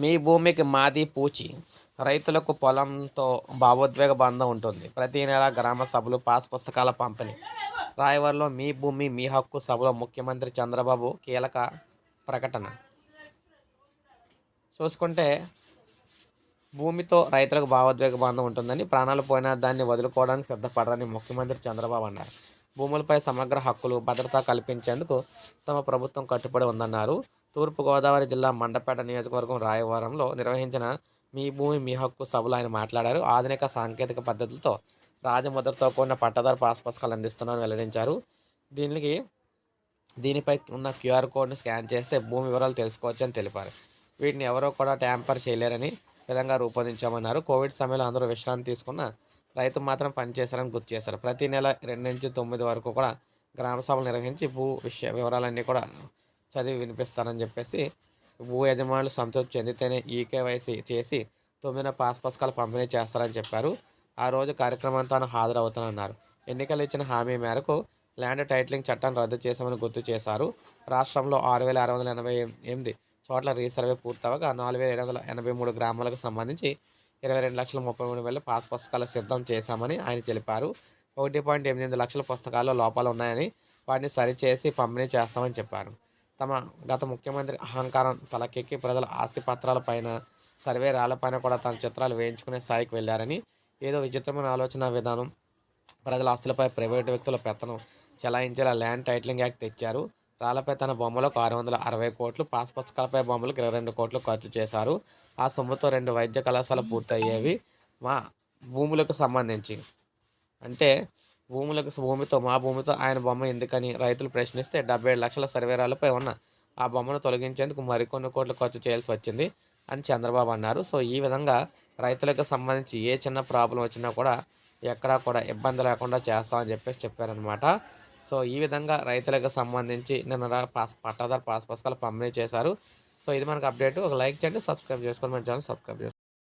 మీ భూమికి మాది పూచి. రైతులకు పొలంతో భావోద్వేగ బంధం ఉంటుంది. ప్రతి నెల గ్రామ సభలు పాస్ పుస్తకాల పంపిణీ. రాయవరంలో మీ భూమి మీ హక్కు సభలో ముఖ్యమంత్రి చంద్రబాబు కీలక ప్రకటన. చూసుకుంటే భూమితో రైతులకు భావోద్వేగ బంధం ఉంటుందని ప్రాణాలు పోయినా దాన్ని వదులుకోవడానికి సిద్ధపడరని ముఖ్యమంత్రి చంద్రబాబు అన్నారు. భూములపై సమగ్ర హక్కులు భద్రత కల్పించేందుకు తమ ప్రభుత్వం కట్టుబడి ఉందన్నారు. తూర్పుగోదావరి జిల్లా మండపేట నియోజకవర్గం రాయవరంలో నిర్వహించిన మీ భూమి మీ హక్కు సభలో ఆయన మాట్లాడారు. ఆధునిక సాంకేతిక పద్ధతులతో రాజముద్రతో కూడిన పట్టదారు పాస్ పుస్తకాలు అందిస్తున్నారని వెల్లడించారు. దీనికి దీనిపై ఉన్న క్యూఆర్ కోడ్ని స్కాన్ చేస్తే భూమి వివరాలు తెలుసుకోవచ్చని తెలిపారు. వీటిని ఎవరో కూడా ట్యాంపర్ చేయలేరని విధంగా రూపొందించామన్నారు. కోవిడ్ సమయంలో అందరూ విశ్రాంతి తీసుకున్న రైతు మాత్రం పనిచేశారని గుర్తు చేశారు. ప్రతి నెల రెండు నుంచి తొమ్మిది వరకు కూడా గ్రామ సభలు నిర్వహించి భూ విషయ వివరాలన్నీ కూడా చదివి వినిపిస్తారని చెప్పేసి భూ యజమానులు సంతృప్తి చెందితేనే ఈకేవైసీ చేసి తొమ్మిదిన పాస్ పుస్తకాలు పంపిణీ చేస్తారని చెప్పారు. ఆ రోజు కార్యక్రమానికి తాను హాజరవుతానన్నారు. ఎన్నికలు ఇచ్చిన హామీ మేరకు ల్యాండ్ టైటిలింగ్ చట్టాన్ని రద్దు చేశామని గుర్తు చేశారు. రాష్ట్రంలో ఆరు వేల ఆరు వందల ఎనభై ఎనిమిది చోట్ల రీసర్వే పూర్తవగా నాలుగు వేల ఏడు వందల ఎనభై మూడు గ్రామాలకు సంబంధించి ఇరవై రెండు లక్షల ముప్పై మూడు వేల పాస్ పుస్తకాలు సిద్ధం చేశామని ఆయన తెలిపారు. ఒకటి పాయింట్ ఎనిమిది లక్షల పుస్తకాల్లో లోపాలు ఉన్నాయని వాటిని సరిచేసి పంపిణీ చేస్తామని చెప్పారు. తమ గత ముఖ్యమంత్రి అహంకారం తలకెక్కి ప్రజల ఆస్తి పత్రాలపైన సర్వే రాళ్ళపైన కూడా తన చిత్రాలు వేయించుకునే స్థాయికి వెళ్ళారని ఏదో విచిత్రమైన ఆలోచన విధానం ప్రజల ఆస్తులపై ప్రైవేటు వ్యక్తుల పెత్తనం చెలాయించేలా ల్యాండ్ టైటిలింగ్ యాక్ట్ తెచ్చారు. రాళ్ళపై తన బొమ్మలకు ఆరు వందల అరవై కోట్లు పాస్ పుస్తకాలపై బొమ్మలకు ఇరవై రెండు కోట్లు ఖర్చు చేశారు. ఆ సొమ్ముతో రెండు వైద్య కళాశాల పూర్తయ్యేవి మా భూములకు సంబంధించి. అంటే భూములకు భూమితో మా భూమితో ఆయన బొమ్మ ఎందుకని రైతులు ప్రశ్నిస్తే డెబ్బై ఏడు లక్షల సర్వేరాలపై ఉన్న ఆ బొమ్మను తొలగించేందుకు మరికొన్ని కోట్లు ఖర్చు చేయాల్సి వచ్చింది అని చంద్రబాబు అన్నారు. సో ఈ విధంగా రైతులకు సంబంధించి ఏ చిన్న ప్రాబ్లం వచ్చినా కూడా ఎక్కడా కూడా ఇబ్బంది లేకుండా చేస్తామని చెప్పేసి చెప్పారనమాట సో ఈ విధంగా రైతులకు సంబంధించి నిన్న పాస్ పట్టాదారు పాస్ పుస్తకాలు పంపిణీ చేశారు. సో ఇది మనకు అప్డేట్. ఒక లైక్ చేయండి సబ్స్క్రైబ్ చేసుకోండి మన ఛానల్ సబ్స్క్రైబ్ చేసుకోండి.